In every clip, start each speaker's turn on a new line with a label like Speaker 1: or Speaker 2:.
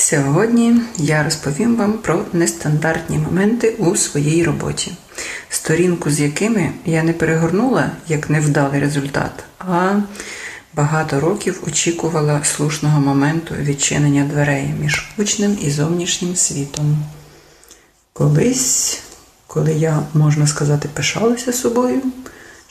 Speaker 1: Сьогодні я розповім вам про нестандартні моменти у своїй роботі, сторінку з якими я не перегорнула як невдалий результат, а багато років очікувала слушного моменту відчинення дверей між учнем і зовнішнім світом. Колись, коли я, можна сказати, пишалася собою,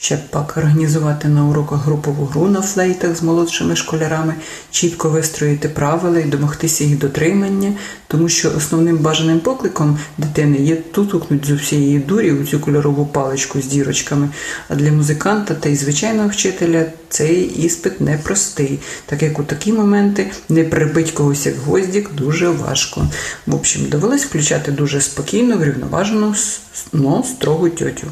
Speaker 1: щоб пак організувати на уроках групову гру на флейтах з молодшими школярами, чітко вистроїти правила і домогтися їх дотримання, тому що основним бажаним покликом дитини є тутукнуть з усієї дурі у цю кольорову паличку з дірочками. А для музиканта та й звичайного вчителя цей іспит непростий, так як у такі моменти не прибить когось як гвоздік дуже важко. В общем, довелось включати дуже спокійно, врівноважену, но строгу тьотю.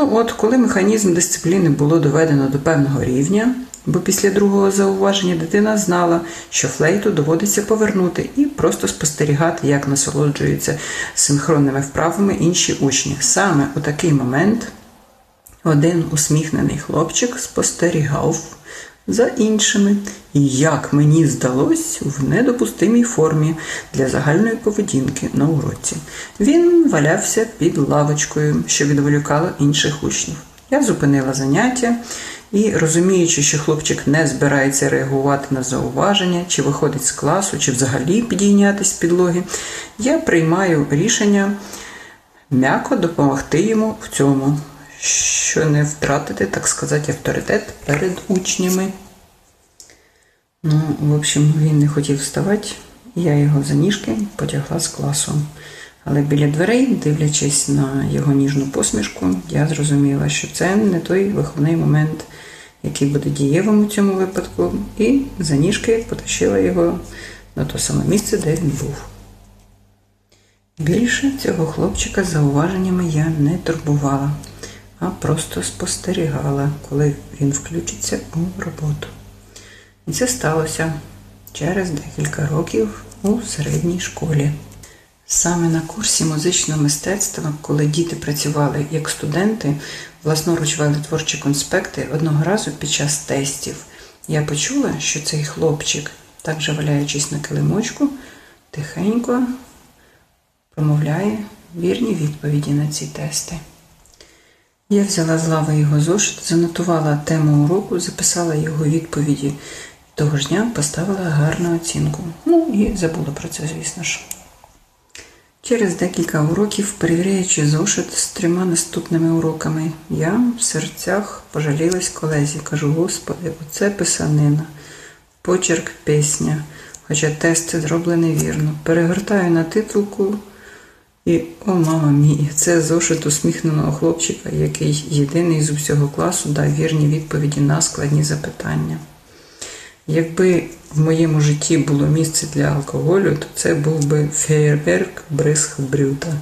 Speaker 1: Ну от, коли механізм дисципліни було доведено до певного рівня, бо після другого зауваження дитина знала, що флейту доводиться повернути і просто спостерігати, як насолоджуються синхронними вправами інші учні. Саме у такий момент один усміхнений хлопчик спостерігав за іншими, і, як мені здалось, в недопустимій формі для загальної поведінки на уроці. Він валявся під лавочкою, що відволікало інших учнів. Я зупинила заняття і, розуміючи, що хлопчик не збирається реагувати на зауваження, чи виходить з класу, чи взагалі підійнятись з підлоги, я приймаю рішення м'яко допомогти йому в цьому, що не втратити, так сказати, авторитет перед учнями. Ну, в общем, він не хотів вставати, я його за ніжки потягла з класу. Але біля дверей, дивлячись на його ніжну посмішку, я зрозуміла, що це не той виховний момент, який буде дієвим у цьому випадку, і за ніжки потащила його на те саме місце, де він був. Більше цього хлопчика зауваженнями я не турбувала, а просто спостерігала, коли він включиться у роботу. І це сталося через декілька років у середній школі. Саме на курсі музичного мистецтва, коли діти працювали як студенти, власноруч вели творчі конспекти, одного разу під час тестів я почула, що цей хлопчик, так же валяючись на килимочку, тихенько промовляє вірні відповіді на ці тести. Я взяла з лави його зошит, занотувала тему уроку, записала його відповіді. Того ж дня поставила гарну оцінку. Ну і забула про це, звісно ж. Через декілька уроків, перевіряючи зошит з трьома наступними уроками, я в серцях пожалілась колезі. Кажу, Господи, оце писанина, почерк пісня, хоча тест зроблений вірно. Перегортаю на титулку і, о, мама мій, це зошит усміхненого хлопчика, який єдиний з усього класу дав вірні відповіді на складні запитання. Якби в моєму житті було місце для алкоголю, то це був би феєрверк бризх брюта.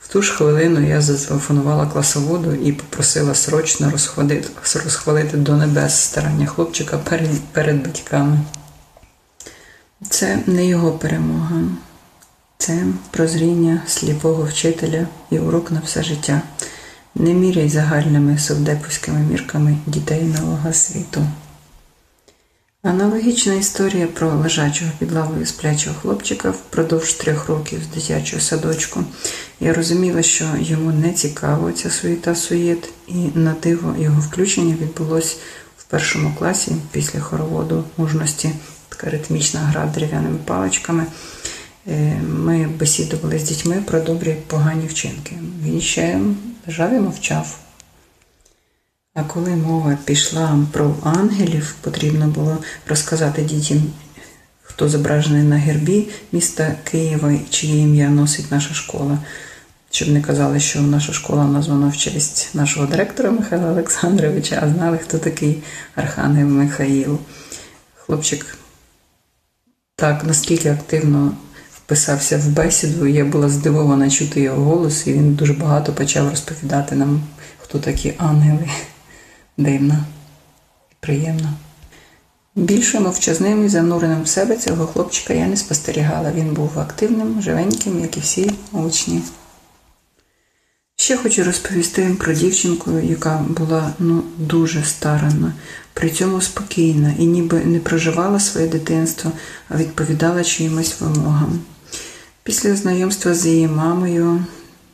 Speaker 1: В ту ж хвилину я зателефонувала класоводу і попросила срочно розхвалити, розхвалити до небес старання хлопчика перед, перед батьками. Це не його перемога, це прозріння сліпого вчителя і урок на все життя. Не міряй загальними совдеповськими мірками дітей нового світу. Аналогічна історія про лежачого під лавою сплячого хлопчика впродовж трьох років з дитячого садочку. Я розуміла, що йому не цікаво ця суєта суєт, і на диво його включення відбулось в першому класі після хороводу мужності, така ритмічна гра дерев'яними паличками. Е, ми бесідували з дітьми про добрі погані вчинки. Він ще лежав і мовчав. А коли мова пішла про ангелів, потрібно було розказати дітям, хто зображений на гербі міста Києва, чиє ім'я носить наша школа, щоб не казали, що наша школа названа в честь нашого директора Михайла Олександровича, а знали, хто такий Архангел Михаїл. Хлопчик так наскільки активно вписався в бесіду, я була здивована чути його голос, і він дуже багато почав розповідати нам, хто такі ангели дивно приємно. Більше мовчазним і зануреним в себе цього хлопчика я не спостерігала. Він був активним, живеньким, як і всі учні. Ще хочу розповісти про дівчинку, яка була ну, дуже старана, при цьому спокійна і ніби не проживала своє дитинство, а відповідала чиїмось вимогам. Після знайомства з її мамою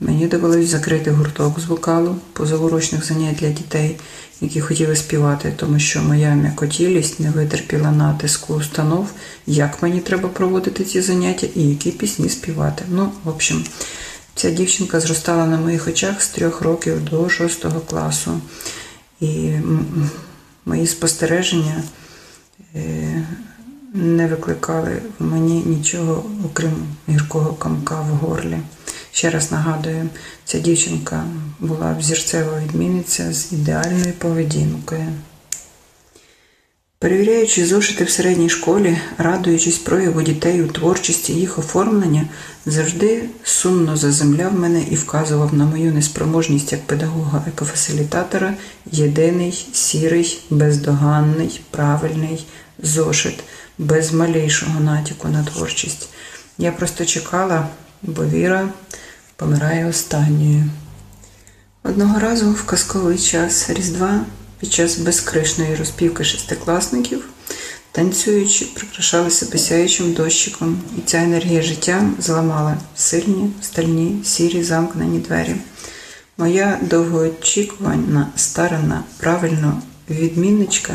Speaker 1: мені довелось закрити гурток з вокалу позаурочних занять для дітей, які хотіли співати, тому що моя м'якотілість не витерпіла натиску установ, як мені треба проводити ці заняття і які пісні співати. Ну, в общем, ця дівчинка зростала на моїх очах з трьох років до шостого класу. І мої спостереження е, не викликали в мені нічого, окрім гіркого комка в горлі. Ще раз нагадую, ця дівчинка була взірцева відмінниця з ідеальною поведінкою. Перевіряючи зошити в середній школі, радуючись прояву дітей у творчості їх оформлення, завжди сумно заземляв мене і вказував на мою неспроможність як педагога-екофасилітатора єдиний, сірий, бездоганний, правильний зошит, без малейшого натяку на творчість. Я просто чекала, бо Віра помирає останньою. Одного разу в казковий час Різдва під час безкришної розпівки шестикласників, танцюючи, прикрашали себе сяючим дощиком, і ця енергія життя зламала сильні, стальні, сірі замкнені двері. Моя довгоочікувана, старана, правильно відмінничка,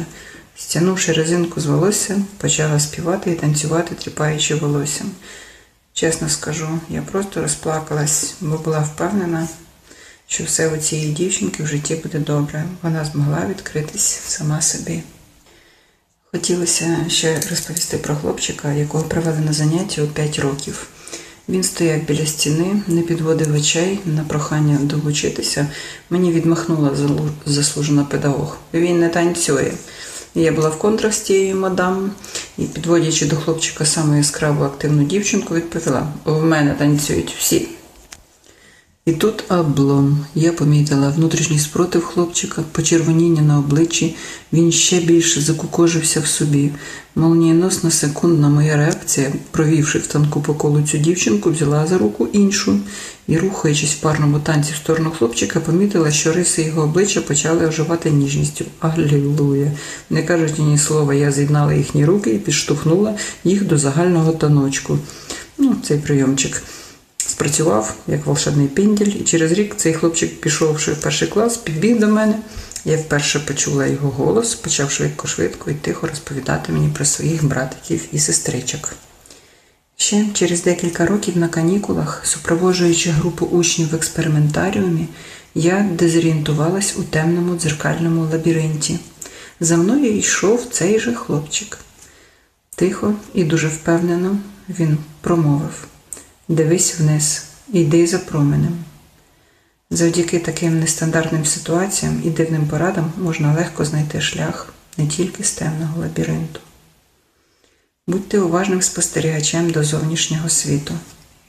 Speaker 1: стягнувши резинку з волосся, почала співати і танцювати, тріпаючи волоссям. Чесно скажу, я просто розплакалась, бо була впевнена, що все у цієї дівчинки в житті буде добре. Вона змогла відкритись сама собі. Хотілося ще розповісти про хлопчика, якого привели на заняття у 5 років. Він стояв біля стіни, не підводив очей на прохання долучитися. Мені відмахнула заслужена педагог. Він не танцює. Я була в контрах з тією мадам і, підводячи до хлопчика саму яскраву активну дівчинку, відповіла: в мене танцюють всі. І тут облом. Я помітила внутрішній спротив хлопчика, почервоніння на обличчі, він ще більше закукожився в собі. Молнієносна секундна моя реакція, провівши в танку по колу цю дівчинку, взяла за руку іншу і, рухаючись в парному танці в сторону хлопчика, помітила, що риси його обличчя почали оживати ніжністю. Алілуя! Не кажучи ні слова, я з'єднала їхні руки і підштовхнула їх до загального таночку. Ну, цей прийомчик спрацював як волшебний пінділь, і через рік цей хлопчик, пішовши в перший клас, підбіг до мене. Я вперше почула його голос, почав швидко-швидко і тихо розповідати мені про своїх братиків і сестричок. Ще через декілька років на канікулах, супроводжуючи групу учнів в експериментаріумі, я дезорієнтувалась у темному дзеркальному лабіринті. За мною йшов цей же хлопчик. Тихо і дуже впевнено він промовив Дивись вниз, йди за променем. Завдяки таким нестандартним ситуаціям і дивним порадам можна легко знайти шлях не тільки з темного лабіринту. Будьте уважним спостерігачем до зовнішнього світу.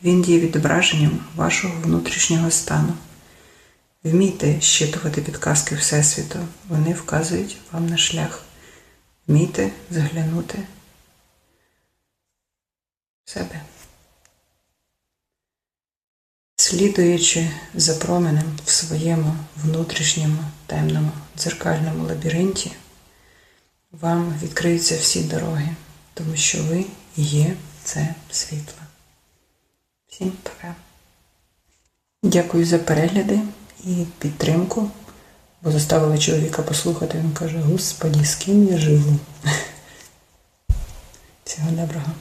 Speaker 1: Він є відображенням вашого внутрішнього стану. Вмійте щитувати підказки Всесвіту, вони вказують вам на шлях. Вмійте заглянути в себе. Слідуючи за променем в своєму внутрішньому темному дзеркальному лабіринті, вам відкриються всі дороги, тому що ви є це світло. Всім пока. Дякую за перегляди і підтримку, бо заставили чоловіка послухати, він каже, Господі, з ким я живу. Всього доброго.